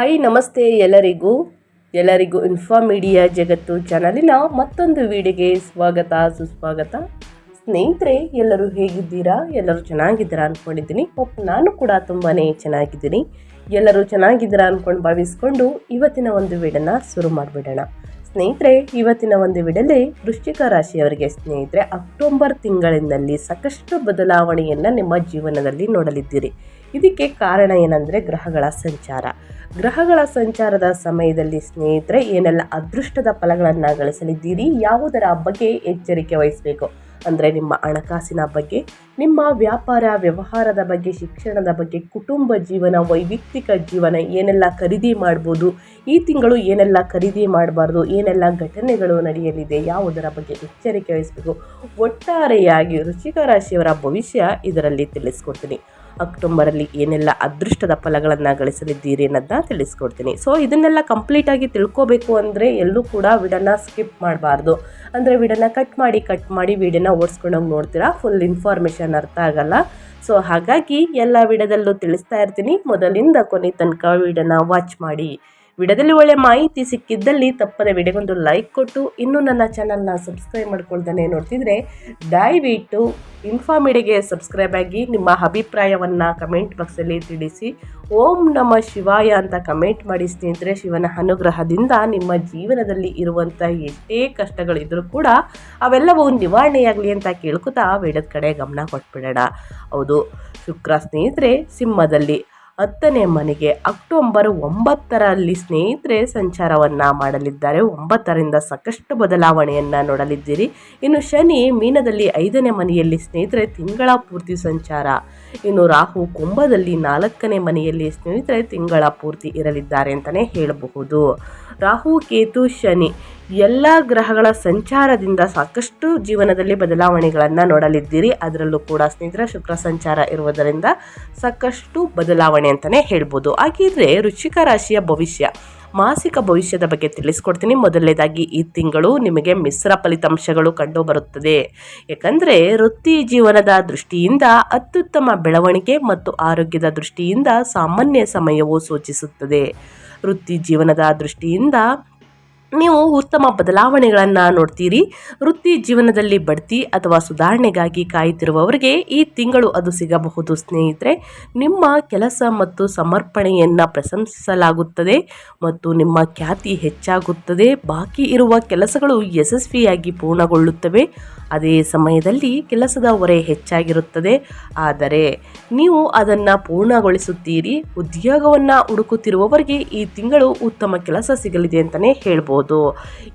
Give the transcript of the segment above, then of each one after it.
Hi ನಮಸ್ತೆ ಎಲ್ಲರಿಗೂ. ಎಲ್ಲರಿಗೂ ಇನ್ಫಾ ಮೀಡಿಯಾ ಜಗತ್ತು ಚಾನಲಿನ ಮತ್ತೊಂದು ವಿಡಿಯೋಗೆ ಸ್ವಾಗತ, ಸುಸ್ವಾಗತ. ಸ್ನೇಹಿತರೆ, ಎಲ್ಲರೂ ಹೇಗಿದ್ದೀರಾ? ಎಲ್ಲರೂ ಚೆನ್ನಾಗಿದ್ದೀರಾ ಅಂದ್ಕೊಂಡಿದ್ದೀನಿ ನಾನು ಕೂಡ ತುಂಬಾ ಚೆನ್ನಾಗಿದ್ದೀನಿ. ಎಲ್ಲರೂ ಚೆನ್ನಾಗಿದ್ದೀರಾ ಅಂದ್ಕೊಂಡು ಭಾವಿಸ್ಕೊಂಡು ಇವತ್ತಿನ ಒಂದು ವೀಡನ್ನು ಶುರು ಮಾಡಿಬಿಡೋಣ. ಸ್ನೇಹಿತರೆ, ಇವತ್ತಿನ ಒಂದು ವಿಡಲ್ಲಿ ವೃಶ್ಚಿಕ ರಾಶಿಯವರಿಗೆ ಸ್ನೇಹಿತರೆ, ಅಕ್ಟೋಬರ್ ತಿಂಗಳಿನಲ್ಲಿ ಸಾಕಷ್ಟು ಬದಲಾವಣೆಯನ್ನು ನಿಮ್ಮ ಜೀವನದಲ್ಲಿ ನೋಡಲಿದ್ದೀರಿ. ಇದಕ್ಕೆ ಕಾರಣ ಏನಂದರೆ ಗ್ರಹಗಳ ಸಂಚಾರ. ಗ್ರಹಗಳ ಸಂಚಾರದ ಸಮಯದಲ್ಲಿ ಸ್ನೇಹಿತರೆ, ಏನೆಲ್ಲ ಅದೃಷ್ಟದ ಫಲಗಳನ್ನು ಗಳಿಸಲಿದ್ದೀರಿ? ಯಾವುದರ ಬಗ್ಗೆ ಎಚ್ಚರಿಕೆ ವಹಿಸಬೇಕು? ಅಂದರೆ ನಿಮ್ಮ ಹಣಕಾಸಿನ ಬಗ್ಗೆ, ನಿಮ್ಮ ವ್ಯಾಪಾರ, ವ್ಯವಹಾರದ ಬಗ್ಗೆ, ಶಿಕ್ಷಣದ ಬಗ್ಗೆ, ಕುಟುಂಬ ಜೀವನ, ವೈಯಕ್ತಿಕ ಜೀವನ ಏನೆಲ್ಲ ಖರೀದಿ ಮಾಡ್ಬೋದು? ಈ ತಿಂಗಳು ಏನೆಲ್ಲ ಖರೀದಿ ಮಾಡಬಾರ್ದು? ಏನೆಲ್ಲ ಘಟನೆಗಳು ನಡೆಯಲಿದೆ? ಯಾವುದರ ಬಗ್ಗೆ ಎಚ್ಚರಿಕೆ ವಹಿಸಬೇಕು? ಒಟ್ಟಾರೆಯಾಗಿ ವೃಶ್ಚಿಕ ರಾಶಿಯವರ ಭವಿಷ್ಯ ಇದರಲ್ಲಿ ತಿಳಿಸ್ಕೊಡ್ತೀನಿ. ಅಕ್ಟೋಬರಲ್ಲಿ ಏನೆಲ್ಲ ಅದೃಷ್ಟದ ಫಲಗಳನ್ನು ಗಳಿಸಲಿದ್ದೀರಿ ಅನ್ನೋದನ್ನ ತಿಳಿಸ್ಕೊಡ್ತೀನಿ. ಸೊ ಇದನ್ನೆಲ್ಲ ಕಂಪ್ಲೀಟಾಗಿ ತಿಳ್ಕೊಬೇಕು ಅಂದರೆ ಎಲ್ಲೂ ಕೂಡ ವಿಡನ್ನ ಸ್ಕಿಪ್ ಮಾಡಬಾರ್ದು. ಅಂದರೆ ವಿಡನ್ನ ಕಟ್ ಮಾಡಿ ಕಟ್ ಮಾಡಿ ವಿಡಿಯೋನ ಓಡಿಸ್ಕೊಂಡೋಗಿ ನೋಡ್ತೀರಾ? ಫುಲ್ ಇನ್ಫಾರ್ಮೇಷನ್ ಅರ್ಥ ಆಗಲ್ಲ. ಸೊ ಹಾಗಾಗಿ ಎಲ್ಲ ವಿಡಿಯೋದಲ್ಲೂ ತಿಳಿಸ್ತಾ ಇರ್ತೀನಿ. ಮೊದಲಿಂದ ಕೊನೆ ತನಕ ವಿಡಿಯೋನ ವಾಚ್ ಮಾಡಿ. ವಿಡಿಯೋದಲ್ಲಿ ಒಳ್ಳೆ ಮಾಹಿತಿ ಸಿಕ್ಕಿದ್ದಲ್ಲಿ ತಪ್ಪದೆ ವಿಡಿಯೋಗೊಂದು ಲೈಕ್ ಕೊಟ್ಟು ಇನ್ನೂ ನನ್ನ ಚಾನಲ್ನ ಸಬ್ಸ್ಕ್ರೈಬ್ ಮಾಡ್ಕೊಳ್ತಾನೆ ನೋಡ್ತಿದ್ರೆ ದಯವಿಟ್ಟು ಇನ್ಫಾಮಿಡಿಗೆ ಸಬ್ಸ್ಕ್ರೈಬ್ ಆಗಿ ನಿಮ್ಮ ಅಭಿಪ್ರಾಯವನ್ನು ಕಮೆಂಟ್ ಬಾಕ್ಸಲ್ಲಿ ತಿಳಿಸಿ. ಓಂ ನಮ ಶಿವಾಯ ಅಂತ ಕಮೆಂಟ್ ಮಾಡಿ ಸ್ನೇಹಿತರೆ, ಶಿವನ ಅನುಗ್ರಹದಿಂದ ನಿಮ್ಮ ಜೀವನದಲ್ಲಿ ಇರುವಂಥ ಎಷ್ಟೇ ಕಷ್ಟಗಳಿದ್ರೂ ಕೂಡ ಅವೆಲ್ಲವೂ ನಿವಾರಣೆಯಾಗಲಿ ಅಂತ ಕೇಳ್ಕೊತಾ ವೇಡದ ಕಡೆ ಗಮನ ಕೊಟ್ಬಿಡೋಣ. ಹೌದು, ಶುಕ್ರ ಸ್ನೇಹಿತರೆ, ಸಿಂಹದಲ್ಲಿ ಹತ್ತನೇ ಮನೆಗೆ ಅಕ್ಟೋಬರ್ ಒಂಬತ್ತರಲ್ಲಿ ಸ್ನೇಹಿತರೆ ಸಂಚಾರವನ್ನು ಮಾಡಲಿದ್ದಾರೆ. ಒಂಬತ್ತರಿಂದ ಸಾಕಷ್ಟು ಬದಲಾವಣೆಯನ್ನು ನೋಡಲಿದ್ದೀರಿ. ಇನ್ನು ಶನಿ ಮೀನದಲ್ಲಿ ಐದನೇ ಮನೆಯಲ್ಲಿ ಸ್ನೇಹಿತರೆ ತಿಂಗಳ ಪೂರ್ತಿ ಸಂಚಾರ. ಇನ್ನು ರಾಹು ಕುಂಭದಲ್ಲಿ ನಾಲ್ಕನೇ ಮನೆಯಲ್ಲಿ ಸ್ನೇಹಿತರೆ ತಿಂಗಳ ಪೂರ್ತಿ ಇರಲಿದ್ದಾರೆ ಅಂತಲೇ ಹೇಳಬಹುದು. ರಾಹು, ಕೇತು, ಶನಿ ಎಲ್ಲ ಗ್ರಹಗಳ ಸಂಚಾರದಿಂದ ಸಾಕಷ್ಟು ಜೀವನದಲ್ಲಿ ಬದಲಾವಣೆಗಳನ್ನು ನೋಡಲಿದ್ದೀರಿ. ಅದರಲ್ಲೂ ಕೂಡ ಸ್ನೇಹಿತರ ಶುಕ್ರ ಸಂಚಾರ ಇರುವುದರಿಂದ ಸಾಕಷ್ಟು ಬದಲಾವಣೆ ಅಂತಲೇ ಹೇಳ್ಬೋದು. ಹಾಗಿದ್ರೆ ವೃಶ್ಚಿಕ ರಾಶಿಯ ಭವಿಷ್ಯ, ಮಾಸಿಕ ಭವಿಷ್ಯದ ಬಗ್ಗೆ ತಿಳಿಸ್ಕೊಡ್ತೀನಿ. ಮೊದಲನೇದಾಗಿ ಈ ತಿಂಗಳು ನಿಮಗೆ ಮಿಶ್ರ ಫಲಿತಾಂಶಗಳು ಕಂಡು ಬರುತ್ತದೆ. ಯಾಕಂದರೆ ವೃತ್ತಿ ಜೀವನದ ದೃಷ್ಟಿಯಿಂದ ಅತ್ಯುತ್ತಮ ಬೆಳವಣಿಗೆ ಮತ್ತು ಆರೋಗ್ಯದ ದೃಷ್ಟಿಯಿಂದ ಸಾಮಾನ್ಯ ಸಮಯವು ಸೂಚಿಸುತ್ತದೆ. ವೃತ್ತಿ ಜೀವನದ ದೃಷ್ಟಿಯಿಂದ ನೀವು ಉತ್ತಮ ಬದಲಾವಣೆಗಳನ್ನು ನೋಡ್ತೀರಿ, ವೃತ್ತಿ ಜೀವನದಲ್ಲಿ ಬಡ್ತಿ ಅಥವಾ ಸುಧಾರಣೆಗಾಗಿ ಕಾಯುತ್ತಿರುವವರಿಗೆ ಈ ತಿಂಗಳು ಅದು ಸಿಗಬಹುದು. ಸ್ನೇಹಿತರೆ, ನಿಮ್ಮ ಕೆಲಸ ಮತ್ತು ಸಮರ್ಪಣೆಯನ್ನು ಪ್ರಶಂಸಿಸಲಾಗುತ್ತದೆ ಮತ್ತು ನಿಮ್ಮ ಖ್ಯಾತಿ ಹೆಚ್ಚಾಗುತ್ತದೆ. ಬಾಕಿ ಇರುವ ಕೆಲಸಗಳು ಯಶಸ್ವಿಯಾಗಿ ಪೂರ್ಣಗೊಳ್ಳುತ್ತವೆ. ಅದೇ ಸಮಯದಲ್ಲಿ ಕೆಲಸದ ಹೊರೆ ಹೆಚ್ಚಾಗಿರುತ್ತದೆ. ಆದರೆ, ನೀವು ಅದನ್ನು ಪೂರ್ಣಗೊಳಿಸುತ್ತೀರಿ. ಉದ್ಯೋಗವನ್ನು ಹುಡುಕುತ್ತಿರುವವರಿಗೆ ಈ ತಿಂಗಳು ಉತ್ತಮ ಕೆಲಸ ಸಿಗಲಿದೆ ಅಂತಲೇ ಹೇಳ್ಬೋದು.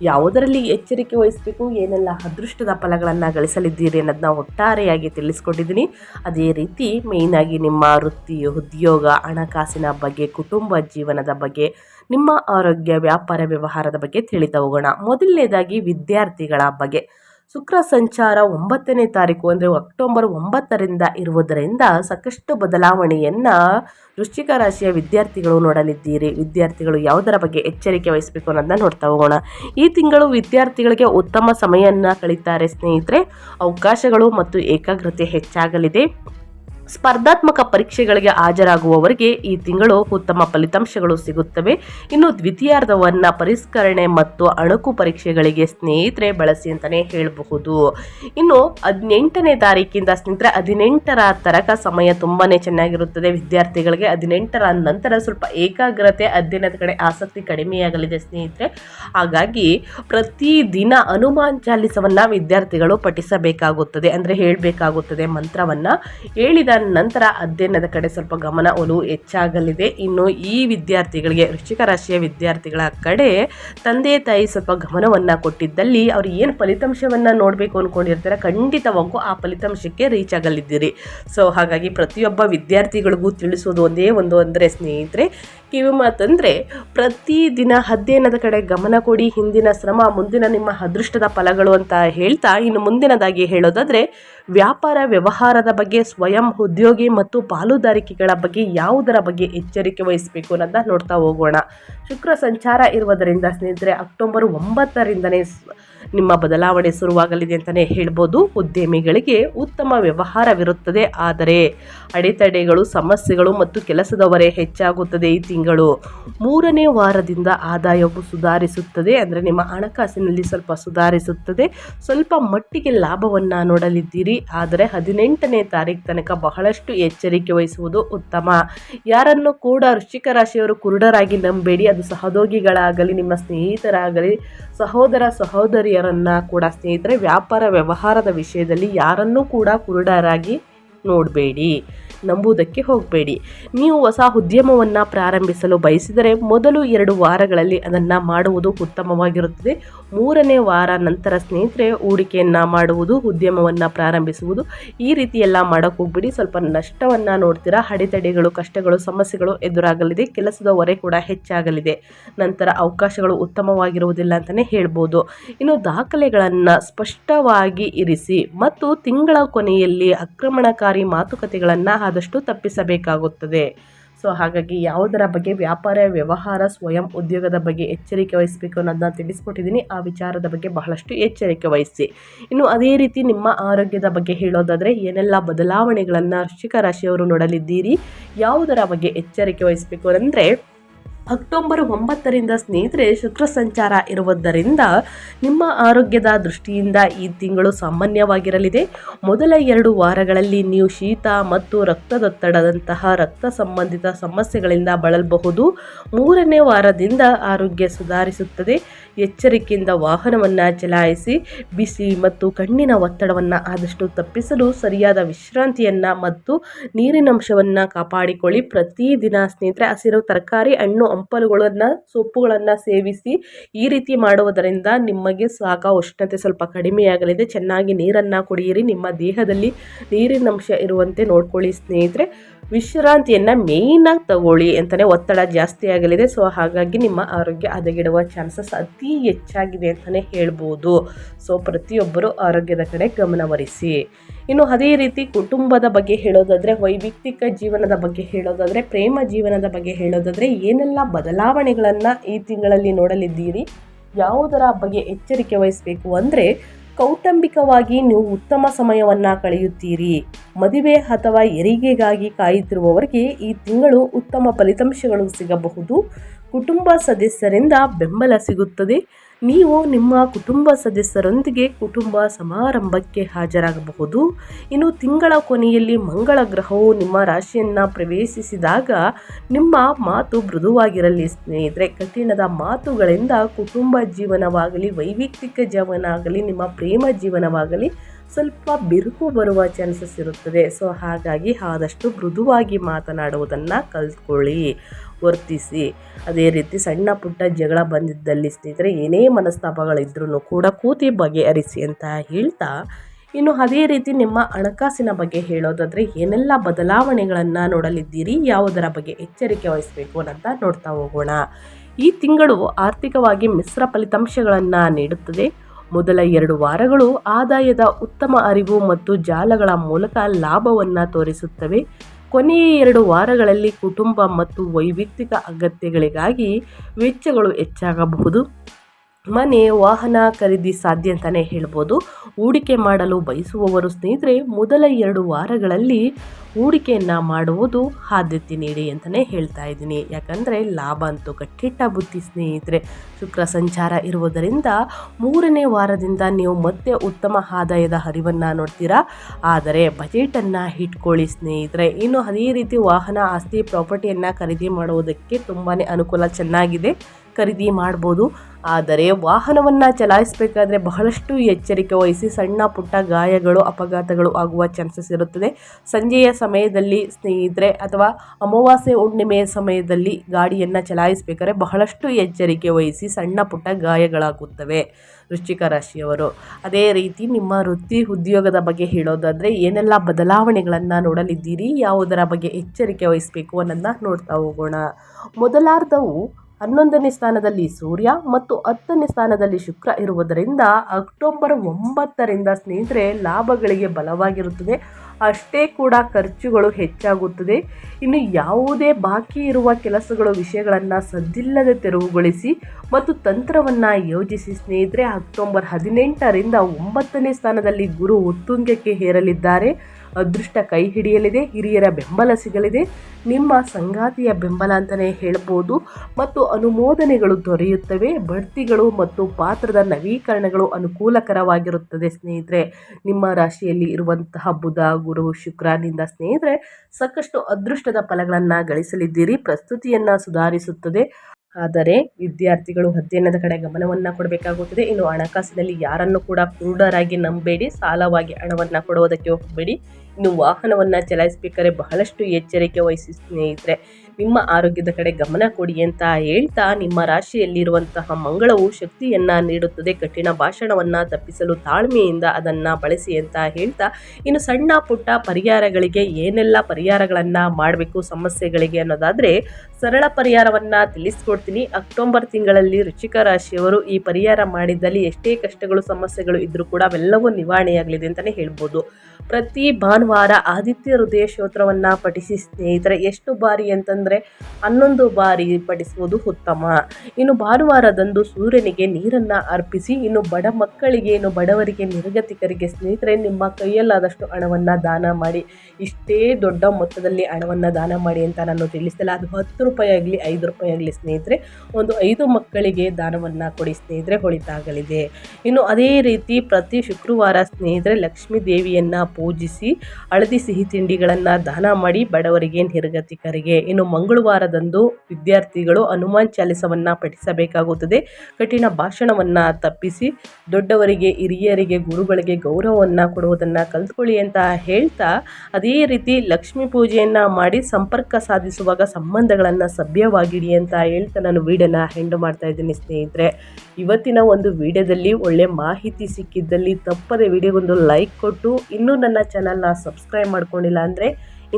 ಯಾವುದರಲ್ಲಿ ಎಚ್ಚರಿಕೆ ವಹಿಸಬೇಕು, ಏನೆಲ್ಲ ಅದೃಷ್ಟದ ಫಲಗಳನ್ನು ಗಳಿಸಲಿದ್ದೀರಿ ಅನ್ನೋದನ್ನ ಒಟ್ಟಾರೆಯಾಗಿ ತಿಳಿಸ್ಕೊಟ್ಟಿದ್ದೀನಿ ಅದೇ ರೀತಿ ಮೇಯ್ನಾಗಿ ನಿಮ್ಮ ವೃತ್ತಿ, ಉದ್ಯೋಗ, ಹಣಕಾಸಿನ ಬಗ್ಗೆ, ಕುಟುಂಬ ಜೀವನದ ಬಗ್ಗೆ, ನಿಮ್ಮ ಆರೋಗ್ಯ, ವ್ಯಾಪಾರ, ವ್ಯವಹಾರದ ಬಗ್ಗೆ ತಿಳಿತಾ ಹೋಗೋಣ. ಮೊದಲನೇದಾಗಿ ವಿದ್ಯಾರ್ಥಿಗಳ ಬಗ್ಗೆ. ಶುಕ್ರ ಸಂಚಾರ ಒಂಬತ್ತನೇ ತಾರೀಕು ಅಂದರೆ ಅಕ್ಟೋಬರ್ ಒಂಬತ್ತರಿಂದ ಇರುವುದರಿಂದ ಸಾಕಷ್ಟು ಬದಲಾವಣೆಯನ್ನು ವೃಶ್ಚಿಕ ರಾಶಿಯ ವಿದ್ಯಾರ್ಥಿಗಳು ನೋಡಲಿದ್ದೀರಿ. ವಿದ್ಯಾರ್ಥಿಗಳು ಯಾವುದರ ಬಗ್ಗೆ ಎಚ್ಚರಿಕೆ ವಹಿಸಬೇಕು ಅನ್ನೋದನ್ನ ನೋಡ್ತಾ ಹೋಗೋಣ. ಈ ತಿಂಗಳು ವಿದ್ಯಾರ್ಥಿಗಳಿಗೆ ಉತ್ತಮ ಸಮಯವನ್ನು ಕಳೀತಾರೆ ಸ್ನೇಹಿತರೆ. ಅವಕಾಶಗಳು ಮತ್ತು ಏಕಾಗ್ರತೆ ಹೆಚ್ಚಾಗಲಿದೆ. ಸ್ಪರ್ಧಾತ್ಮಕ ಪರೀಕ್ಷೆಗಳಿಗೆ ಹಾಜರಾಗುವವರಿಗೆ ಈ ತಿಂಗಳು ಉತ್ತಮ ಫಲಿತಾಂಶಗಳು ಸಿಗುತ್ತವೆ. ಇನ್ನು ದ್ವಿತೀಯಾರ್ಧವನ್ನು ಪರಿಷ್ಕರಣೆ ಮತ್ತು ಅಣುಕು ಪರೀಕ್ಷೆಗಳಿಗೆ ಸ್ನೇಹಿತರೆ ಬಳಸಿ ಅಂತಲೇ ಹೇಳಬಹುದು. ಇನ್ನು ಹದಿನೆಂಟನೇ ತಾರೀಕಿಂದ ಸ್ನೇಹಿತರೆ ಹದಿನೆಂಟರ ತರಕ ಸಮಯ ತುಂಬಾ ಚೆನ್ನಾಗಿರುತ್ತದೆ. ವಿದ್ಯಾರ್ಥಿಗಳಿಗೆ ಹದಿನೆಂಟರ ನಂತರ ಸ್ವಲ್ಪ ಏಕಾಗ್ರತೆ, ಅಧ್ಯಯನದ ಕಡೆ ಆಸಕ್ತಿ ಕಡಿಮೆಯಾಗಲಿದೆ ಸ್ನೇಹಿತರೆ. ಹಾಗಾಗಿ ಪ್ರತಿದಿನ ಹನುಮಾನ್ ಚಾಲಿಸವನ್ನು ವಿದ್ಯಾರ್ಥಿಗಳು ಪಠಿಸಬೇಕಾಗುತ್ತದೆ. ಅಂದರೆ ಹೇಳಬೇಕಾಗುತ್ತದೆ ಮಂತ್ರವನ್ನು ಹೇಳಿದ ನಂತರ ಅಧ್ಯಯನದ ಕಡೆ ಸ್ವಲ್ಪ ಗಮನ ಒಲವು ಹೆಚ್ಚಾಗಲಿದೆ. ಇನ್ನು ಈ ವಿದ್ಯಾರ್ಥಿಗಳಿಗೆ, ವೃಶ್ಚಿಕ ರಾಶಿಯ ವಿದ್ಯಾರ್ಥಿಗಳ ಕಡೆ ತಂದೆ ತಾಯಿ ಸ್ವಲ್ಪ ಗಮನವನ್ನು ಕೊಟ್ಟಿದ್ದಲ್ಲಿ ಅವರು ಏನು ಫಲಿತಾಂಶವನ್ನು ನೋಡಬೇಕು ಅಂದ್ಕೊಂಡಿರ್ತಾರೆ ಖಂಡಿತವಾಗೂ ಆ ಫಲಿತಾಂಶಕ್ಕೆ ರೀಚ್ ಆಗಲಿದ್ದೀರಿ. ಸೊ ಹಾಗಾಗಿ ಪ್ರತಿಯೊಬ್ಬ ವಿದ್ಯಾರ್ಥಿಗಳಿಗೂ ತಿಳಿಸೋದು ಒಂದೇ ಒಂದು ಅಂದರೆ ಸ್ನೇಹಿತರೆ ಕಿವಿ ಮಾತಂದರೆ ಪ್ರತಿದಿನ ಅಧ್ಯಯನದ ಕಡೆ ಗಮನ ಕೊಡಿ, ಹಿಂದಿನ ಶ್ರಮ, ಮುಂದಿನ ನಿಮ್ಮ ಅದೃಷ್ಟದ ಫಲಗಳು ಅಂತ ಹೇಳ್ತಾ ಇನ್ನು ಮುಂದಿನದಾಗಿ ಹೇಳೋದಾದರೆ ವ್ಯಾಪಾರ ವ್ಯವಹಾರದ ಬಗ್ಗೆ, ಸ್ವಯಂ ಉದ್ಯೋಗಿ ಮತ್ತು ಪಾಲುದಾರಿಕೆಗಳ ಬಗ್ಗೆ ಯಾವುದರ ಬಗ್ಗೆ ಎಚ್ಚರಿಕೆ ವಹಿಸಬೇಕು ಅನ್ನೋದನ್ನ ನೋಡ್ತಾ ಹೋಗೋಣ. ಶುಕ್ರ ಸಂಚಾರ ಇರುವುದರಿಂದ ಸ್ನೇಹಿತರೆ ಅಕ್ಟೋಬರ್ ಒಂಬತ್ತರಿಂದನೇ ನಿಮ್ಮ ಬದಲಾವಣೆ ಶುರುವಾಗಲಿದೆ ಅಂತಲೇ ಹೇಳ್ಬೋದು. ಉದ್ಯಮಿಗಳಿಗೆ ಉತ್ತಮ ವ್ಯವಹಾರವಿರುತ್ತದೆ. ಆದರೆ ಅಡೆತಡೆಗಳು, ಸಮಸ್ಯೆಗಳು ಮತ್ತು ಕೆಲಸದವರೇ ಹೆಚ್ಚಾಗುತ್ತದೆ. ಈ ತಿಂಗಳು ಮೂರನೇ ವಾರದಿಂದ ಆದಾಯವು ಸುಧಾರಿಸುತ್ತದೆ ಅಂದರೆ ನಿಮ್ಮ ಹಣಕಾಸಿನಲ್ಲಿ ಸ್ವಲ್ಪ ಸುಧಾರಿಸುತ್ತದೆ. ಸ್ವಲ್ಪ ಮಟ್ಟಿಗೆ ಲಾಭವನ್ನು ನೋಡಲಿದ್ದೀರಿ. ಆದರೆ ಹದಿನೆಂಟನೇ ತಾರೀಕು ತನಕ ಬಹಳಷ್ಟು ಎಚ್ಚರಿಕೆ ವಹಿಸುವುದು ಉತ್ತಮ. ಯಾರನ್ನು ಕೂಡ ವೃಶ್ಚಿಕ ರಾಶಿಯವರು ಕುರುಡರಾಗಿ ನಂಬೇಡಿ. ಅದು ಸಹೋದ್ಯೋಗಿಗಳಾಗಲಿ, ನಿಮ್ಮ ಸ್ನೇಹಿತರಾಗಲಿ, ಸಹೋದರ ಸಹೋದರಿಯರನ್ನು ಕೂಡ ಸ್ನೇಹಿತರೆ, ವ್ಯಾಪಾರ ವ್ಯವಹಾರದ ವಿಷಯದಲ್ಲಿ ಯಾರನ್ನೂ ಕೂಡ ಕುರುಡರಾಗಿ ನೋಡಬೇಡಿ. ನಂಬುವುದಕ್ಕೆ ಹೋಗಬೇಡಿ. ನೀವು ಹೊಸ ಉದ್ಯಮವನ್ನು ಪ್ರಾರಂಭಿಸಲು ಬಯಸಿದರೆ ಮೊದಲು ಎರಡು ವಾರಗಳಲ್ಲಿ ಅದನ್ನು ಮಾಡುವುದು ಉತ್ತಮವಾಗಿರುತ್ತದೆ. ಮೂರನೇ ವಾರ ನಂತರ ಸ್ನೇಹಿತರೆ, ಹೂಡಿಕೆಯನ್ನು ಮಾಡುವುದು, ಉದ್ಯಮವನ್ನು ಪ್ರಾರಂಭಿಸುವುದು, ಈ ರೀತಿ ಎಲ್ಲ ಮಾಡೋಕ್ಕೆ ಹೋಗ್ಬಿಡಿ. ಸ್ವಲ್ಪ ನಷ್ಟವನ್ನು ನೋಡ್ತೀರಾ, ಅಡೆತಡೆಗಳು, ಕಷ್ಟಗಳು, ಸಮಸ್ಯೆಗಳು ಎದುರಾಗಲಿದೆ, ಕೆಲಸದ ಹೊರೆ ಕೂಡ ಹೆಚ್ಚಾಗಲಿದೆ. ನಂತರ ಅವಕಾಶಗಳು ಉತ್ತಮವಾಗಿರುವುದಿಲ್ಲ ಅಂತಲೇ ಹೇಳ್ಬೋದು. ಇನ್ನು ದಾಖಲೆಗಳನ್ನು ಸ್ಪಷ್ಟವಾಗಿ ಇರಿಸಿ ಮತ್ತು ತಿಂಗಳ ಕೊನೆಯಲ್ಲಿ ಆಕ್ರಮಣಕಾರಿ ಮಾತುಕತೆಗಳನ್ನು ಆದಷ್ಟು ತಪ್ಪಿಸಬೇಕಾಗುತ್ತದೆ. ಸೊ, ಹಾಗಾಗಿ ಯಾವುದರ ಬಗ್ಗೆ ವ್ಯಾಪಾರ, ವ್ಯವಹಾರ, ಸ್ವಯಂ ಉದ್ಯೋಗದ ಬಗ್ಗೆ ಎಚ್ಚರಿಕೆ ವಹಿಸಬೇಕು ಅನ್ನೋದನ್ನ ತಿಳಿಸ್ಕೊಟ್ಟಿದ್ದೀನಿ. ಆ ವಿಚಾರದ ಬಗ್ಗೆ ಬಹಳಷ್ಟು ಎಚ್ಚರಿಕೆ ವಹಿಸಿ. ಇನ್ನು ಅದೇ ರೀತಿ ನಿಮ್ಮ ಆರೋಗ್ಯದ ಬಗ್ಗೆ ಹೇಳೋದಾದರೆ, ಏನೆಲ್ಲ ಬದಲಾವಣೆಗಳನ್ನು ವೃಶ್ಚಿಕ ರಾಶಿಯವರು ನೋಡಲಿದ್ದೀರಿ? ಯಾವುದರ ಬಗ್ಗೆ ಎಚ್ಚರಿಕೆ ವಹಿಸಬೇಕು ಅಂದರೆ ಅಕ್ಟೋಬರ್ ಒಂಬತ್ತರಿಂದ ಸ್ನೇಹಿತರೆ ಶುಕ್ರ ಸಂಚಾರ ಇರುವುದರಿಂದ ನಿಮ್ಮ ಆರೋಗ್ಯದ ದೃಷ್ಟಿಯಿಂದ ಈ ತಿಂಗಳು ಸಾಮಾನ್ಯವಾಗಿರಲಿದೆ. ಮೊದಲ ಎರಡು ವಾರಗಳಲ್ಲಿ ನೀವು ಶೀತ ಮತ್ತು ರಕ್ತದೊತ್ತಡದಂತಹ ರಕ್ತ ಸಂಬಂಧಿತ ಸಮಸ್ಯೆಗಳಿಂದ ಬಳಲಬಹುದು. ಮೂರನೇ ವಾರದಿಂದ ಆರೋಗ್ಯ ಸುಧಾರಿಸುತ್ತದೆ. ಎಚ್ಚರಿಕೆಯಿಂದ ವಾಹನವನ್ನು ಚಲಾಯಿಸಿ ಬಿಸಿ ಮತ್ತು ಕಣ್ಣಿನ ಒತ್ತಡವನ್ನು ಆದಷ್ಟು ತಪ್ಪಿಸಲು ಸರಿಯಾದ ವಿಶ್ರಾಂತಿಯನ್ನು ಮತ್ತು ನೀರಿನಂಶವನ್ನು ಕಾಪಾಡಿಕೊಳ್ಳಿ. ಪ್ರತಿದಿನ ಸ್ನೇಹಿತರೆ, ಹಸಿರು ತರಕಾರಿ, ಹಣ್ಣು, ಹಂಪಲುಗಳನ್ನು, ಸೊಪ್ಪುಗಳನ್ನು ಸೇವಿಸಿ ಈ ರೀತಿ ಮಾಡುವುದರಿಂದ ನಿಮಗೆ ಸಾಕ ಉಷ್ಣತೆ ಸ್ವಲ್ಪ ಕಡಿಮೆಯಾಗಲಿದೆ. ಚೆನ್ನಾಗಿ ನೀರನ್ನು ಕುಡಿಯಿರಿ. ನಿಮ್ಮ ದೇಹದಲ್ಲಿ ನೀರಿನಂಶ ಇರುವಂತೆ ನೋಡ್ಕೊಳ್ಳಿ ಸ್ನೇಹಿತರೆ. ವಿಶ್ರಾಂತಿಯನ್ನು ಮೇಯ್ನಾಗಿ ತಗೊಳ್ಳಿ ಅಂತಲೇ ಒತ್ತಡ ಜಾಸ್ತಿ ಆಗಲಿದೆ. ಸೊ ಹಾಗಾಗಿ ನಿಮ್ಮ ಆರೋಗ್ಯ ಹದಗೆಡುವ ಚಾನ್ಸಸ್ ಅತಿ ಹೆಚ್ಚಾಗಿದೆ ಅಂತಲೇ ಹೇಳ್ಬೋದು. ಸೊ ಪ್ರತಿಯೊಬ್ಬರು ಆರೋಗ್ಯದ ಕಡೆ ಗಮನವರಿಸಿ ಇನ್ನು ಅದೇ ರೀತಿ ಕುಟುಂಬದ ಬಗ್ಗೆ ಹೇಳೋದಾದರೆ, ವೈಯಕ್ತಿಕ ಜೀವನದ ಬಗ್ಗೆ ಹೇಳೋದಾದರೆ, ಪ್ರೇಮ ಜೀವನದ ಬಗ್ಗೆ ಹೇಳೋದಾದರೆ, ಏನೆಲ್ಲ ಬದಲಾವಣೆಗಳನ್ನು ಈ ತಿಂಗಳಲ್ಲಿ ನೋಡಲಿದ್ದೀರಿ? ಯಾವುದರ ಬಗ್ಗೆ ಎಚ್ಚರಿಕೆ ವಹಿಸಬೇಕು ಅಂದರೆ ಕೌಟುಂಬಿಕವಾಗಿ ನೀವು ಉತ್ತಮ ಸಮಯವನ್ನು ಕಳೆಯುತ್ತೀರಿ. ಮದುವೆ ಅಥವಾ ಹೆರಿಗೆಗಾಗಿ ಕಾಯುತ್ತಿರುವವರಿಗೆ ಈ ತಿಂಗಳು ಉತ್ತಮ ಫಲಿತಾಂಶಗಳು ಸಿಗಬಹುದು. ಕುಟುಂಬ ಸದಸ್ಯರಿಂದ ಬೆಂಬಲ ಸಿಗುತ್ತದೆ. ನೀವು ನಿಮ್ಮ ಕುಟುಂಬ ಸದಸ್ಯರೊಂದಿಗೆ ಕುಟುಂಬ ಸಮಾರಂಭಕ್ಕೆ ಹಾಜರಾಗಬಹುದು. ಇನ್ನು ತಿಂಗಳ ಕೊನೆಯಲ್ಲಿ ಮಂಗಳ ಗ್ರಹವು ನಿಮ್ಮ ರಾಶಿಯನ್ನು ಪ್ರವೇಶಿಸಿದಾಗ ನಿಮ್ಮ ಮಾತು ಮೃದುವಾಗಿರಲಿ ಸ್ನೇಹಿತರೆ. ಕಠಿಣದ ಮಾತುಗಳಿಂದ ಕುಟುಂಬ ಜೀವನವಾಗಲಿ, ವೈಯಕ್ತಿಕ ಜೀವನ ಆಗಲಿ ನಿಮ್ಮ ಪ್ರೇಮ ಜೀವನವಾಗಲಿ ಸ್ವಲ್ಪ ಬಿರುಕು ಬರುವ ಚಾನ್ಸಸ್ ಇರುತ್ತದೆ. ಸೊ, ಹಾಗಾಗಿ ಆದಷ್ಟು ಮೃದುವಾಗಿ ಮಾತನಾಡುವುದನ್ನು ಕಲ್ತ್ಕೊಳ್ಳಿ. ವರ್ತಿಸಿ. ಅದೇ ರೀತಿ ಸಣ್ಣ ಪುಟ್ಟ ಜಗಳ ಬಂದಿದ್ದಲ್ಲಿ ಸ್ನೇಹಿತರೆ, ಏನೇ ಮನಸ್ತಾಪಗಳಿದ್ರೂ ಕೂಡ ಕೂತಿ ಬಗೆಹರಿಸಿ ಅಂತ ಹೇಳ್ತಾ, ಇನ್ನು ಅದೇ ರೀತಿ ನಿಮ್ಮ ಹಣಕಾಸಿನ ಬಗ್ಗೆ ಹೇಳೋದಾದರೆ, ಏನೆಲ್ಲ ಬದಲಾವಣೆಗಳನ್ನು ನೋಡಲಿದ್ದೀರಿ? ಯಾವುದರ ಬಗ್ಗೆ ಎಚ್ಚರಿಕೆ ವಹಿಸಬೇಕು ಅಂತ ನೋಡ್ತಾ ಹೋಗೋಣ. ಈ ತಿಂಗಳು ಆರ್ಥಿಕವಾಗಿ ಮಿಶ್ರ ಫಲಿತಾಂಶಗಳನ್ನು ನೀಡುತ್ತದೆ. ಮೊದಲ ಎರಡು ವಾರಗಳು ಆದಾಯದ ಉತ್ತಮ ಅರಿವು ಮತ್ತು ಜಾಲಗಳ ಮೂಲಕ ಲಾಭವನ್ನು ತೋರಿಸುತ್ತವೆ. ಕೊನೆಯ ಎರಡು ವಾರಗಳಲ್ಲಿ ಕುಟುಂಬ ಮತ್ತು ವೈಯಕ್ತಿಕ ಅಗತ್ಯಗಳಿಗಾಗಿ ವೆಚ್ಚಗಳು ಹೆಚ್ಚಾಗಬಹುದು. ಮನೆ, ವಾಹನ ಖರೀದಿ ಸಾಧ್ಯ ಅಂತಲೇ ಹೇಳ್ಬೋದು. ಹೂಡಿಕೆ ಮಾಡಲು ಬಯಸುವವರು ಸ್ನೇಹಿತರೆ, ಮೊದಲ ಎರಡು ವಾರಗಳಲ್ಲಿ ಹೂಡಿಕೆಯನ್ನು ಮಾಡುವುದು ಆದ್ಯತೆ ನೀಡಿ ಅಂತಲೇ ಹೇಳ್ತಾ ಇದ್ದೀನಿ. ಯಾಕಂದರೆ ಲಾಭ ಅಂತೂ ಕಟ್ಟಿಟ್ಟ ಬುದ್ಧಿ ಸ್ನೇಹಿತರೆ. ಶುಕ್ರ ಸಂಚಾರ ಇರುವುದರಿಂದ ಮೂರನೇ ವಾರದಿಂದ ನೀವು ಮತ್ತೆ ಉತ್ತಮ ಆದಾಯದ ಹರಿವನ್ನು ನೋಡ್ತೀರಾ? ಆದರೆ ಬಜೆಟನ್ನು ಇಟ್ಕೊಳ್ಳಿ ಸ್ನೇಹಿತರೆ. ಇನ್ನು ಅದೇ ರೀತಿ ವಾಹನ ಆಸ್ತಿ, ಪ್ರಾಪರ್ಟಿಯನ್ನು ಖರೀದಿ ಮಾಡುವುದಕ್ಕೆ ತುಂಬಾ ಅನುಕೂಲ ಚೆನ್ನಾಗಿದೆ. ಖರೀದಿ ಮಾಡ್ಬೋದು. ಆದರೆ ವಾಹನವನ್ನು ಚಲಾಯಿಸಬೇಕಾದ್ರೆ ಬಹಳಷ್ಟು ಎಚ್ಚರಿಕೆ ವಹಿಸಿ ಸಣ್ಣ ಪುಟ್ಟ ಗಾಯಗಳು, ಅಪಘಾತಗಳು ಆಗುವ ಚಾನ್ಸಸ್ ಇರುತ್ತದೆ. ಸಂಜೆಯ ಸಮಯದಲ್ಲಿ ಸ್ನೇಹಿತರೆ ಅಥವಾ ಅಮಾವಾಸ್ಯೆ ಹುಣ್ಣಿಮೆಯ ಸಮಯದಲ್ಲಿ ಗಾಡಿಯನ್ನು ಚಲಾಯಿಸಬೇಕಾದ್ರೆ ಬಹಳಷ್ಟು ಎಚ್ಚರಿಕೆ ವಹಿಸಿ ಸಣ್ಣ ಪುಟ್ಟ ಗಾಯಗಳಾಗುತ್ತವೆ. ವೃಶ್ಚಿಕ ರಾಶಿಯವರು, ಅದೇ ರೀತಿ ನಿಮ್ಮ ವೃತ್ತಿ ಉದ್ಯೋಗದ ಬಗ್ಗೆ ಹೇಳೋದಾದರೆ ಏನೆಲ್ಲ ಬದಲಾವಣೆಗಳನ್ನು ನೋಡಲಿದ್ದೀರಿ? ಯಾವುದರ ಬಗ್ಗೆ ಎಚ್ಚರಿಕೆ ವಹಿಸಬೇಕು ಅನ್ನೋದನ್ನ ನೋಡ್ತಾ ಹೋಗೋಣ. ಮೊದಲಾರ್ಧವು ಹನ್ನೊಂದನೇ ಸ್ಥಾನದಲ್ಲಿ ಸೂರ್ಯ ಮತ್ತು ಹತ್ತನೇ ಸ್ಥಾನದಲ್ಲಿ ಶುಕ್ರ ಇರುವುದರಿಂದ ಅಕ್ಟೋಬರ್ ಒಂಬತ್ತರಿಂದ ಸ್ನೇಹಿತರೆ ಲಾಭಗಳಿಗೆ ಬಲವಾಗಿರುತ್ತದೆ. ಅಷ್ಟೇ ಕೂಡ ಖರ್ಚುಗಳು ಹೆಚ್ಚಾಗುತ್ತದೆ. ಇನ್ನು ಯಾವುದೇ ಬಾಕಿ ಇರುವ ಕೆಲಸಗಳು, ವಿಷಯಗಳನ್ನು ಸದ್ದಿಲ್ಲದೆ ತೆರವುಗೊಳಿಸಿ ಮತ್ತು ತಂತ್ರವನ್ನು ಯೋಜಿಸಿ ಸ್ನೇಹಿತರೆ, ಅಕ್ಟೋಬರ್ ಹದಿನೆಂಟರಿಂದ ಒಂಬತ್ತನೇ ಸ್ಥಾನದಲ್ಲಿ ಗುರು ಉತ್ತುಂಗಕ್ಕೆ ಏರಲಿದ್ದಾರೆ ಅದೃಷ್ಟ ಕೈ ಹಿಡಿಯಲಿದೆ, ಹಿರಿಯರ ಬೆಂಬಲ ಸಿಗಲಿದೆ. ನಿಮ್ಮ ಸಂಗಾತಿಯ ಬೆಂಬಲ ಅಂತಲೇ ಹೇಳ್ಬೋದು. ಮತ್ತು ಅನುಮೋದನೆಗಳು ದೊರೆಯುತ್ತವೆ. ಬಡ್ತಿಗಳು ಮತ್ತು ಪಾತ್ರದ ನವೀಕರಣಗಳು ಅನುಕೂಲಕರವಾಗಿರುತ್ತದೆ ಸ್ನೇಹಿತರೆ. ನಿಮ್ಮ ರಾಶಿಯಲ್ಲಿ ಇರುವಂತಹ ಬುಧ, ಗುರು ಶುಕ್ರನಿಂದ ಸ್ನೇಹಿತರೆ, ಸಾಕಷ್ಟು ಅದೃಷ್ಟದ ಫಲಗಳನ್ನು ಗಳಿಸಲಿದ್ದೀರಿ. ಪ್ರಸ್ತುತಿಯನ್ನು ಸುಧಾರಿಸುತ್ತದೆ. ಆದರೆ ವಿದ್ಯಾರ್ಥಿಗಳು ಅಧ್ಯಯನದ ಕಡೆ ಗಮನವನ್ನು ಕೊಡಬೇಕಾಗುತ್ತದೆ. ಇನ್ನು ಹಣಕಾಸಿನಲ್ಲಿ ಯಾರನ್ನು ಕೂಡ ಕುರುಡರಾಗಿ ನಂಬೇಡಿ, ಸಾಲವಾಗಿ ಹಣವನ್ನು ಕೊಡುವುದಕ್ಕೆ ಹೋಗಬೇಡಿ. ಇನ್ನು ವಾಹನವನ್ನು ಚಲಾಯಿಸಬೇಕಾದ್ರೆ ಬಹಳಷ್ಟು ಎಚ್ಚರಿಕೆ ವಹಿಸಿ ಸ್ನೇಹಿತರೆ. ನಿಮ್ಮ ಆರೋಗ್ಯದ ಕಡೆ ಗಮನ ಕೊಡಿ ಅಂತ ಹೇಳ್ತಾ ನಿಮ್ಮ ರಾಶಿಯಲ್ಲಿರುವಂತಹ ಮಂಗಳವು ಶಕ್ತಿಯನ್ನ ನೀಡುತ್ತದೆ. ಕಠಿಣ ಭಾಷಣವನ್ನ ತಪ್ಪಿಸಲು ತಾಳ್ಮೆಯಿಂದ ಅದನ್ನ ಬಳಸಿ ಅಂತ ಹೇಳ್ತಾ, ಇನ್ನು ಸಣ್ಣ ಪುಟ್ಟ ಪರಿಹಾರಗಳಿಗೆ ಏನೆಲ್ಲ ಪರಿಹಾರಗಳನ್ನ ಮಾಡಬೇಕು ಸಮಸ್ಯೆಗಳಿಗೆ ಅನ್ನೋದಾದ್ರೆ, ಸರಳ ಪರಿಹಾರವನ್ನ ತಿಳಿಸ್ಕೊಡ್ತೀನಿ. ಅಕ್ಟೋಬರ್ ತಿಂಗಳಲ್ಲಿ ರುಚಿಕ ರಾಶಿಯವರು ಈ ಪರಿಹಾರ ಮಾಡಿದ್ದಲ್ಲಿ ಎಷ್ಟೇ ಕಷ್ಟಗಳು, ಸಮಸ್ಯೆಗಳು ಇದ್ದರೂ ಕೂಡ ಅವೆಲ್ಲವೂ ನಿವಾರಣೆಯಾಗಲಿದೆ ಅಂತಲೇ ಹೇಳ್ಬೋದು. ಪ್ರತಿ ಭಾನುವಾರ ಆದಿತ್ಯ ಹೃದಯ ಸ್ತೋತ್ರವನ್ನು ಪಠಿಸಿ ಸ್ನೇಹಿತರೆ, ಎಷ್ಟು ಬಾರಿ ಅಂತಂದರೆ ಹನ್ನೊಂದು ಬಾರಿ ಪಠಿಸುವುದು ಉತ್ತಮ. ಇನ್ನು ಭಾನುವಾರದಂದು ಸೂರ್ಯನಿಗೆ ನೀರನ್ನು ಅರ್ಪಿಸಿ, ಇನ್ನು ಬಡ ಮಕ್ಕಳಿಗೆ, ಇನ್ನು ಬಡವರಿಗೆ, ನಿರ್ಗತಿಕರಿಗೆ ಸ್ನೇಹಿತರೆ, ನಿಮ್ಮ ಕೈಯಲ್ಲಾದಷ್ಟು ಹಣವನ್ನು ದಾನ ಮಾಡಿ, ಇಷ್ಟೇ ದೊಡ್ಡ ಮೊತ್ತದಲ್ಲಿ ಹಣವನ್ನು ದಾನ ಮಾಡಿ ಅಂತ ನಾನು ತಿಳಿಸ್ತಿಲ್ಲ ಅದು ಹತ್ತು ರೂಪಾಯಿ ಆಗಲಿ, ಐದು ರೂಪಾಯಿ ಆಗಲಿ ಸ್ನೇಹಿತರೆ, ಒಂದು ಐದು ಮಕ್ಕಳಿಗೆ ದಾನವನ್ನು ಕೊಡಿ ಸ್ನೇಹಿತರೆ, ಹೊಳಿತಾಗಲಿದೆ. ಇನ್ನು ಅದೇ ರೀತಿ ಪ್ರತಿ ಶುಕ್ರವಾರ ಸ್ನೇಹಿತರೆ, ಲಕ್ಷ್ಮೀ ದೇವಿಯನ್ನು ಪೂಜಿಸಿ ಹಳದಿ ಸಿಹಿ ತಿಂಡಿಗಳನ್ನು ದಾನ ಮಾಡಿ ಬಡವರಿಗೆ, ನಿರ್ಗತಿಕರಿಗೆ. ಇನ್ನು ಮಂಗಳವಾರದಂದು ವಿದ್ಯಾರ್ಥಿಗಳು ಹನುಮಾನ್ ಚಾಲಿಸವನ್ನು ಪಠಿಸಬೇಕಾಗುತ್ತದೆ. ಕಠಿಣ ಭಾಷಣವನ್ನು ತಪ್ಪಿಸಿ ದೊಡ್ಡವರಿಗೆ, ಹಿರಿಯರಿಗೆ, ಗುರುಗಳಿಗೆ ಗೌರವವನ್ನು ಕೊಡುವುದನ್ನು ಕಲ್ತ್ಕೊಳ್ಳಿ ಅಂತ ಹೇಳ್ತಾ ಅದೇ ರೀತಿ ಲಕ್ಷ್ಮೀ ಪೂಜೆಯನ್ನು ಮಾಡಿ ಸಂಪರ್ಕ ಸಾಧಿಸುವಾಗ ಸಂಬಂಧಗಳನ್ನು ಸಭ್ಯವಾಗಿಡಿ ಅಂತ ಹೇಳ್ತಾ ನಾನು ವೀಡಿಯೋನ ಹೆಂಡು ಮಾಡ್ತಾ ಇದ್ದೀನಿ ಸ್ನೇಹಿತರೆ. ಇವತ್ತಿನ ಒಂದು ವಿಡಿಯೋದಲ್ಲಿ ಒಳ್ಳೆ ಮಾಹಿತಿ ಸಿಕ್ಕಿದ್ದಲ್ಲಿ ತಪ್ಪದೆ ವಿಡಿಯೋಗೊಂದು ಲೈಕ್ ಕೊಟ್ಟು ಇನ್ನೂ ನನ್ನ ಚಾನಲ್ನ ಸಬ್ಸ್ಕ್ರೈಬ್ ಮಾಡ್ಕೊಂಡಿಲ್ಲ ಅಂದರೆ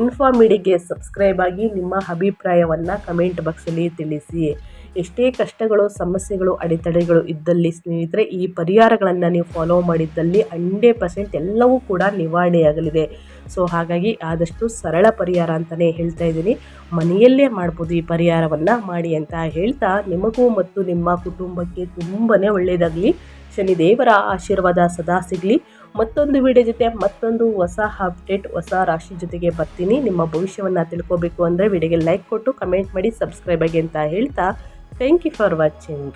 ಇನ್ಫಾಮಿಡಿಗೆ ಸಬ್ಸ್ಕ್ರೈಬ್ ಆಗಿ ನಿಮ್ಮ ಅಭಿಪ್ರಾಯವನ್ನು ಕಮೆಂಟ್ ಬಾಕ್ಸಲ್ಲಿ ತಿಳಿಸಿ. ಎಷ್ಟೇ ಕಷ್ಟಗಳು, ಸಮಸ್ಯೆಗಳು, ಅಡೆತಡೆಗಳು ಇದ್ದಲ್ಲಿ ಸ್ನೇಹಿತರೆ, ಈ ಪರಿಹಾರಗಳನ್ನು ನೀವು ಫಾಲೋ ಮಾಡಿದ್ದಲ್ಲಿ ಹಂಡ್ರೆಡ್ ಪರ್ಸೆಂಟ್ ಎಲ್ಲವೂ ಕೂಡ ನಿವಾರಣೆಯಾಗಲಿದೆ. ಸೊ ಹಾಗಾಗಿ ಆದಷ್ಟು ಸರಳ ಪರಿಹಾರ ಅಂತಲೇ ಹೇಳ್ತಾ ಇದ್ದೀನಿ. ಮನೆಯಲ್ಲೇ ಮಾಡ್ಬೋದು ಈ ಪರಿಹಾರವನ್ನು ಮಾಡಿ ಅಂತ ಹೇಳ್ತಾ ನಿಮಗೂ ಮತ್ತು ನಿಮ್ಮ ಕುಟುಂಬಕ್ಕೆ ತುಂಬಾ ಒಳ್ಳೆಯದಾಗಲಿ ಶನಿದೇವರ ಆಶೀರ್ವಾದ ಸದಾ ಸಿಗಲಿ. ಮತ್ತೊಂದು ವಿಡಿಯೋ ಜೊತೆ ಮತ್ತೊಂದು ಹೊಸ ಅಪ್ಡೇಟ್ ಹೊಸ ರಾಶಿ ಜೊತೆಗೆ ಬರ್ತೀನಿ. ನಿಮ್ಮ ಭವಿಷ್ಯವನ್ನು ತಿಳ್ಕೊಬೇಕು ಅಂದರೆ ವಿಡಿಯೋಗೆ ಲೈಕ್ ಕೊಟ್ಟು ಕಮೆಂಟ್ ಮಾಡಿ ಸಬ್ಸ್ಕ್ರೈಬ್ ಆಗಿ ಅಂತ ಹೇಳ್ತಾ. Thank you for watching